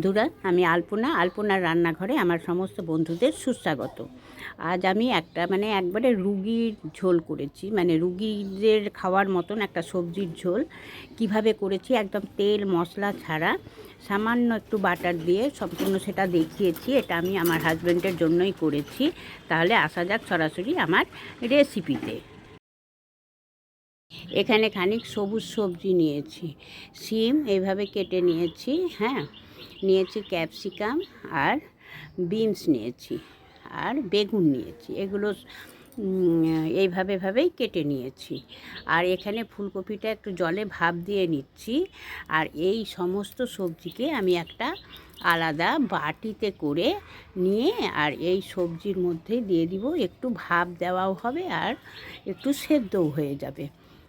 বন্ধুরা, আমি আলপনা। আলপনার রান্নাঘরে আমার সমস্ত বন্ধুদের সুস্বাগত। আজ আমি একটা মানে একবারে রুগীর ঝোল করেছি। মানে রুগীদের খাওয়ার মতন একটা সবজির ঝোল। কীভাবে করেছি? একদম তেল, মশলা ছাড়া সামান্য একটু বাটার দিয়ে সম্পূর্ণ সেটা দেখিয়েছি। এটা আমি আমার হাজব্যান্ডের জন্যই করেছি। তাহলে আসা যাক সরাসরি আমার রেসিপিতে। এখানে খানিক সবুজ সবজি নিয়েছি। শিম এইভাবে কেটে নিয়েছি হ্যাঁ। নিয়েছি ক্যাপসিকাম আর বিনস নিয়েছি আর বেগুন নিয়েছি। এগুলো এইভাবে ভাবেই কেটে নিয়েছি। আর এখানে ফুলকপিটা একটু জলে ভাপ দিয়ে নিচ্ছি। আর এই সমস্ত সবজিকে আমি একটা আলাদা বাটিতে করে নিয়ে আর এই সবজির মধ্যে দিয়ে দিব। একটু ভাপ দেওয়াও হবে আর একটু সেদ্ধও হয়ে যাবে।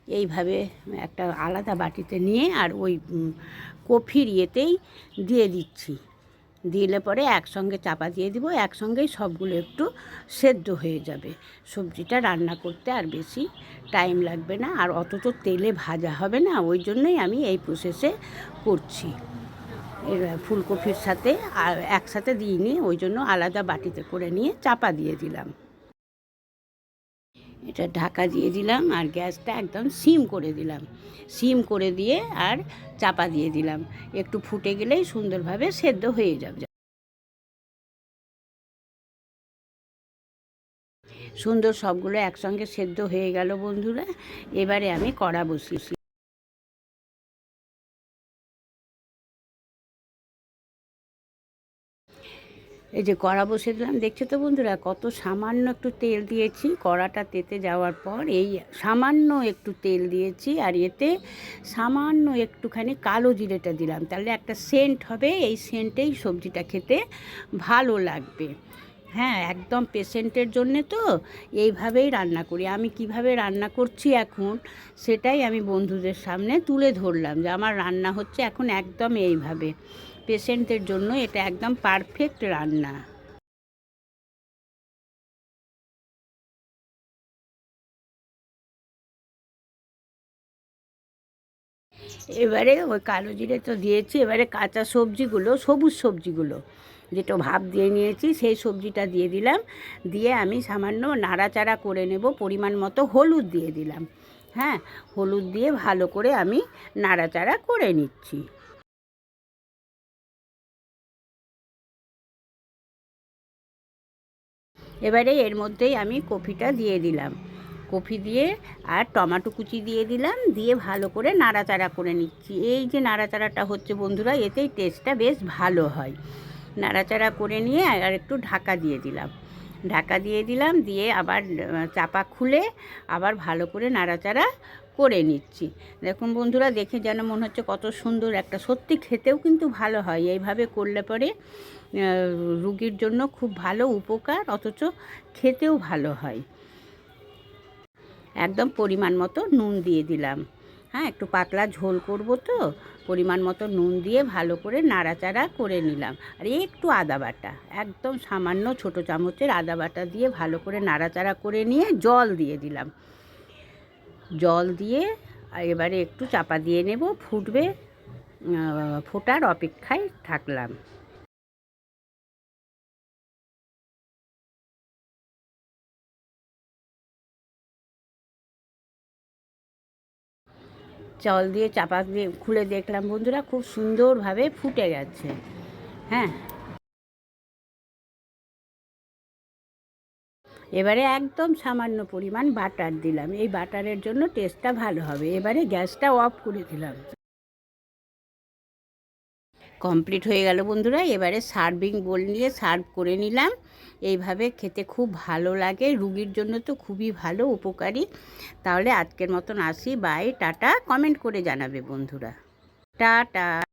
এইভাবে একটা আলাদা বাটিতে নিয়ে আর ওই কফির ইয়েতেই দিয়ে দিচ্ছি। দিলে পরে একসঙ্গে চাপা দিয়ে দিব, একসঙ্গেই সবগুলো একটু সেদ্ধ হয়ে যাবে। সবজিটা রান্না করতে আর বেশি টাইম লাগবে না, আর অত তো তেলে ভাজা হবে না, ওই জন্যই আমি এই প্রসেসে করছি। ফুলকপির সাথে আর একসাথে দিইনি, ওই জন্য আলাদা বাটিতে করে নিয়ে চাপা দিয়ে দিলাম। এটা ঢাকা দিয়ে দিলাম আর গ্যাসটা একদম সিম করে দিলাম। সিম করে দিয়ে আর চাপা দিয়ে দিলাম। একটু ফুটে গেলেই সুন্দরভাবে সেদ্ধ হয়ে যাবে। সুন্দর সবগুলো একসঙ্গে সেদ্ধ হয়ে গেল বন্ধুরা। এবারে আমি কড়া বসিয়েছি। এই যে কড়া বসে দিলাম। দেখছ তো বন্ধুরা, কত সামান্য একটু তেল দিয়েছি। কড়াটা তেতে যাওয়ার পর এই সামান্য একটু তেল দিয়েছি আর এতে সামান্য একটুখানি কালো জিরেটা দিলাম। তাহলে একটা সেন্ট হবে, এই সেন্টেই সবজিটা খেতে ভালো লাগবে। হ্যাঁ একদম পেশেন্টের জন্যে তো এইভাবেই রান্না করি। আমি কীভাবে রান্না করছি এখন, সেটাই আমি বন্ধুদের সামনে তুলে ধরলাম যে আমার রান্না হচ্ছে এখন একদম এইভাবে। পেশেন্টের জন্য এটা একদম পারফেক্ট রান্না। এবারে ওই কালো জিরে তো দিয়েছি, এবারে কাঁচা সবজিগুলো, সবুজ সবজিগুলো যেটা ভাব দিয়ে নিয়েছি, সেই সবজিটা দিয়ে দিলাম। দিয়ে আমি সামান্য নাড়াচাড়া করে নেব, পরিমাণ মতো হলুদ দিয়ে দিলাম। হ্যাঁ হলুদ দিয়ে ভালো করে আমি নাড়াচাড়া করে নিচ্ছি। এবারে এর মধ্যেই আমি কফিটা দিয়ে দিলাম। কফি দিয়ে আর টমাটো কুচি দিয়ে দিলাম, দিয়ে ভালো করে নাড়াচাড়া করে নিচ্ছি। এই যে নাড়াচাড়াটা হচ্ছে বন্ধুরা, এতেই টেস্টটা বেশ ভালো হয়। নাড়াচাড়া করে নিয়ে আর একটু ঢাকা দিয়ে দিলাম। ঢাকা দিয়ে দিলাম, দিয়ে আবার চাপা খুলে আবার ভালো করে নাড়াচাড়া করে নিচ্ছি। দেখুন বন্ধুরা, দেখে যেন মনে হচ্ছে কত সুন্দর একটা, সত্যি খেতেও কিন্তু ভালো হয়। এইভাবে করলে পরে রুগীর জন্য খুব ভালো উপকার, অথচ খেতেও ভালো হয়। একদম পরিমাণ মতো নুন দিয়ে দিলাম। হ্যাঁ একটু পাতলা ঝোল করব তো, পরিমাণ মতো নুন দিয়ে ভালো করে নাড়াচাড়া করে নিলাম। আর একটু আদা বাটা, একদম সামান্য ছোট চামচের আদা বাটা দিয়ে ভালো করে নাড়াচাড়া করে নিয়ে জল দিয়ে দিলাম। জল দিয়ে এবারে একটু চাপা দিয়ে নেব, ফুটবে ফোটার অপেক্ষায় থাকলাম। জল দিয়ে চাপা দিয়ে খুলে দেখলাম বন্ধুরা, খুব সুন্দরভাবে ফুটে গেছে। হ্যাঁ এবারে একদম সামান্য পরিমাণ বাটার দিলাম। এই বাটারের জন্য টেস্টটা ভালো হবে। এবারে গ্যাসটা অফ করে দিলাম। কমপ্লিট হয়ে গেল বন্ধুরা। এবারে সার্ভিং বোল নিয়ে সার্ভ করে নিলাম। এইভাবে খেতে খুব ভালো লাগে। রুগীর জন্য তো খুবই ভালো, উপকারী। তাহলে আজকের মতন আসি। By tata. কমেন্ট করে জানাবে বন্ধুরা। টাটা।